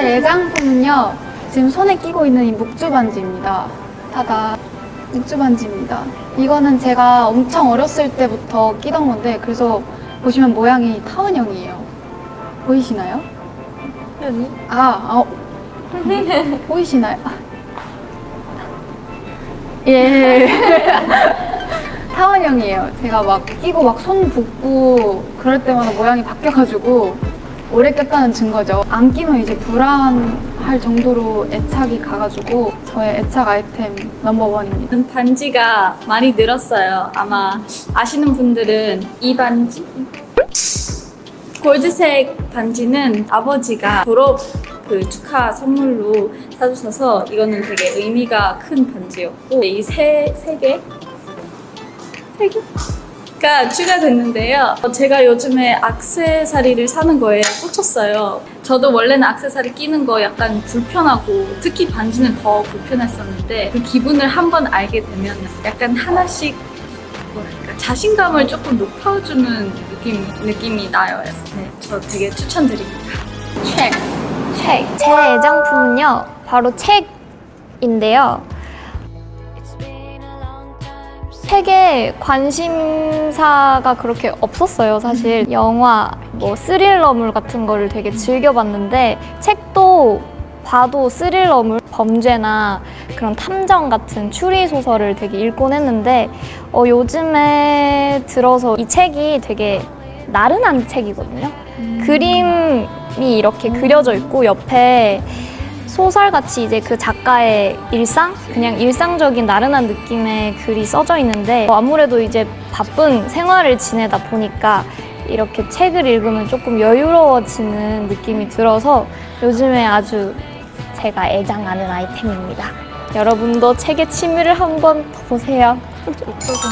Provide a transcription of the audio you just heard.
제 애장품은요. 지금 손에 끼고 있는 이 묵주 반지입니다. 타다. 묵주 반지입니다. 이거는 제가 엄청 어렸을 때부터 끼던 건데 그래서 보시면 모양이 타원형이에요. 보이시나요? 여기? 아, 어. 보이시나요? 아. 예. 타원형이에요. 제가 막 끼고 막 손 붓고 그럴 때마다 모양이 바뀌어가지고 오래 꼈다는 증거죠. 안 끼면 이제 불안할 정도로 애착이 가가지고 저의 애착 아이템 넘버원입니다. 저는 반지가 많이 늘었어요. 아마 아시는 분들은 이 반지 골드색 반지는 아버지가 졸업 그 축하 선물로 사주셔서 이거는 되게 의미가 큰 반지였고 이 세 세 개? 세 개 가 추가됐는데요. 제가 요즘에 악세사리를 사는 거에 꽂혔어요. 저도 원래는 악세사리 끼는 거 약간 불편하고 특히 반지는 더 불편했었는데 그 기분을 한번 알게 되면 약간 하나씩 뭐랄까 자신감을 조금 높여주는 느낌 느낌이 나요. 네, 저 되게 추천드립니다. 책. 책. 제 애장품은요, 바로 책인데요. 책에 관심사가 그렇게 없었어요, 사실. 영화, 뭐 스릴러물 같은 거를 되게 즐겨봤는데, 책도 봐도 스릴러물, 범죄나 그런 탐정 같은 추리 소설을 되게 읽곤 했는데, 어, 요즘에 들어서 이 책이 되게 나른한 책이거든요. 그림이 이렇게 그려져 있고 옆에 소설같이 이제 그 작가의 일상? 그냥 일상적인 나른한 느낌의 글이 써져 있는데 어, 아무래도 이제 바쁜 생활을 지내다 보니까 이렇게 책을 읽으면 조금 여유로워지는 느낌이 들어서 요즘에 아주 제가 애장하는 아이템입니다. 여러분도 책의 취미를 한번 보세요. 독서선.